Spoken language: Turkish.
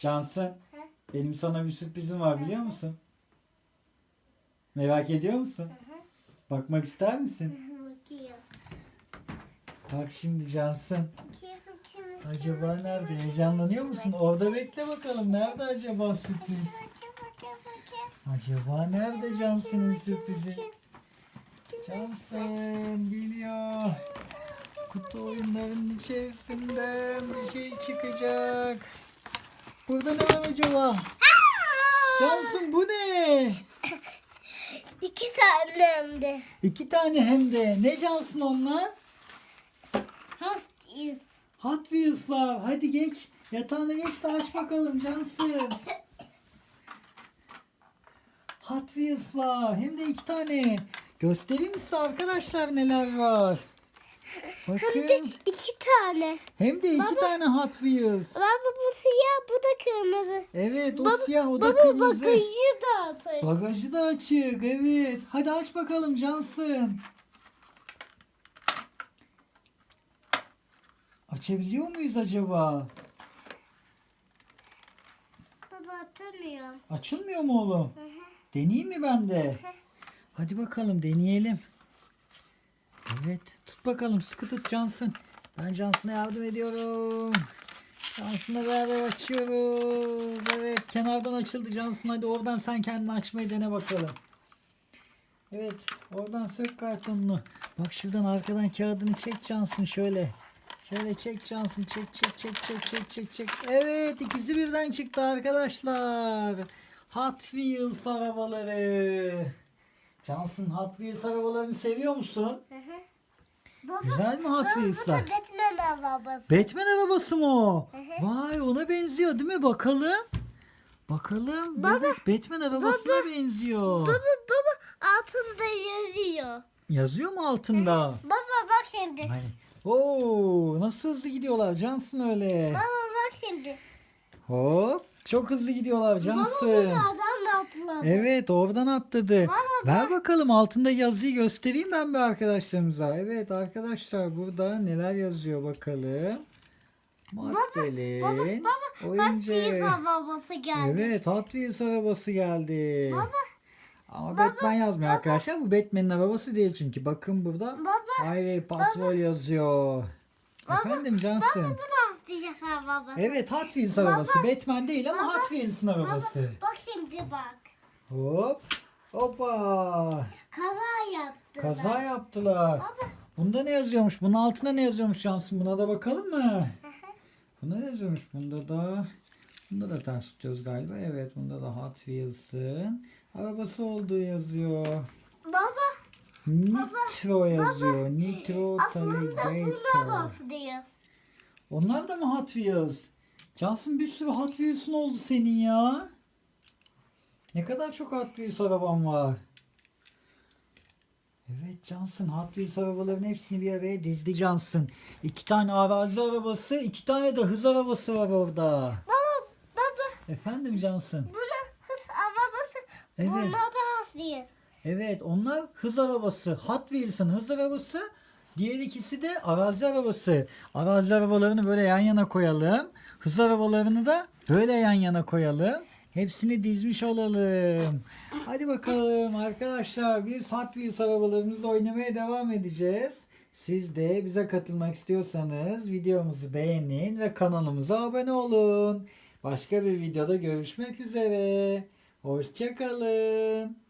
Cansın, benim sana bir sürprizim var biliyor musun? Merak ediyor musun? Bakmak ister misin? Bak şimdi Cansın. Acaba nerede? Heyecanlanıyor musun? Orada bekle bakalım. Nerede acaba sürpriz? Acaba nerede Cansın'ın sürprizi? Cansın geliyor. Kutu oyunlarının içerisinden bir şey çıkacak. Burada ne var acaba? Cansın bu ne? İki tane hem de. İki tane hem de. Ne Cansın onlar? Hastayız. Hot Wheels'lar. Hadi geç. Yatağına geç de aç bakalım Cansın. Hot Wheels'lar. Hem de iki tane. Göstereyim mi size arkadaşlar neler var? Hem de Bakın. iki tane. Hem de iki Baba. tane Hot Wheels. Baba bu siyah bu da kırmızı. Evet o Baba- siyah o da Baba kırmızı. bagajı da atayım. Bagajı da açık evet. Hadi aç bakalım Cansın. Açabiliyor muyuz acaba? Baba atamıyorum. Açılmıyor mu oğlum? Deneyeyim mi ben de? Hadi bakalım deneyelim. Evet tut bakalım sıkı tut Cansın. Ben Cansın'a yardım ediyorum. Cansın'la beraber açıyoruz. Evet kenardan açıldı Cansın. Hadi oradan sen kendini açmayı dene bakalım. Evet oradan sök kartonunu. Bak şuradan arkadan kağıdını çek Cansın şöyle. Şöyle çek Cansın çek çek çek çek çek çek çek. Evet ikisi birden çıktı arkadaşlar. Hot Wheels arabaları. Cansın Hot Wheels arabalarını seviyor musun? Baba, Güzel mi Hot baba, bu da Wheels'lar? Batman arabası. Batman arabası mı o? Hı hı. Vay ona benziyor değil mi? Bakalım. Bakalım. Baba. Evet, Batman arabasına benziyor. Baba baba altında yazıyor. Yazıyor mu altında? Baba bak şimdi. Hani, Oo, nasıl hızlı gidiyorlar Cansın öyle. Baba bak şimdi. Hop. Çok hızlı gidiyorlar Baba Cansın. bu da adam atladı. Evet oradan atladı. Baba, Ver bakalım altında yazıyı göstereyim ben bir arkadaşlarımıza. Evet arkadaşlar burada neler yazıyor bakalım. Magdalene, Baba baba oyuncak. Hastayız arabası geldi. Evet Hot Wheels arabası geldi. Baba. Ama Batman yazmıyor arkadaşlar. Bu Batman'in arabası değil çünkü. Bakın burada Baba. Highway Patrol yazıyor. Efendim Cansın. Bu da hastayız arabası. Evet Hot Wheels arabası. Batman değil ama Hot Wheels'in arabası. Bak şimdi bak. Hop. Hoppa. Kaza yaptı. Kaza yaptılar. Baba. Bunda ne yazıyormuş? Bunun altında ne yazıyormuş Cansın? Buna da bakalım mı? Bunda ne yazıyormuş? Bunda da Bunda da ters tutuyoruz galiba. Evet bunda da Hot Wheels'ın arabası olduğu yazıyor. Baba Nitro yazıyor. Nitro aslında buna Taligator. Onlar da mı Hot Wheels? Cansın bir sürü Hot oldu senin ya. Ne kadar çok Hot Wheels araban var. Evet Cansın Hot Wheels arabaların hepsini bir araya dizdi Cansın. İki tane arazi arabası, iki tane de hız arabası var orada. Baba baba Efendim Cansın. buna hız arabası. Evet. Da hastayız. Evet onlar hız arabası. Hot Wheels'ın hız arabası. Diğer ikisi de arazi arabası. Arazi arabalarını böyle yan yana koyalım. Hız arabalarını da böyle yan yana koyalım. Hepsini dizmiş olalım. Hadi bakalım arkadaşlar biz Hot Wheels arabalarımızla oynamaya devam edeceğiz. Siz de bize katılmak istiyorsanız videomuzu beğenin ve kanalımıza abone olun. Başka bir videoda görüşmek üzere. Hoşçakalın.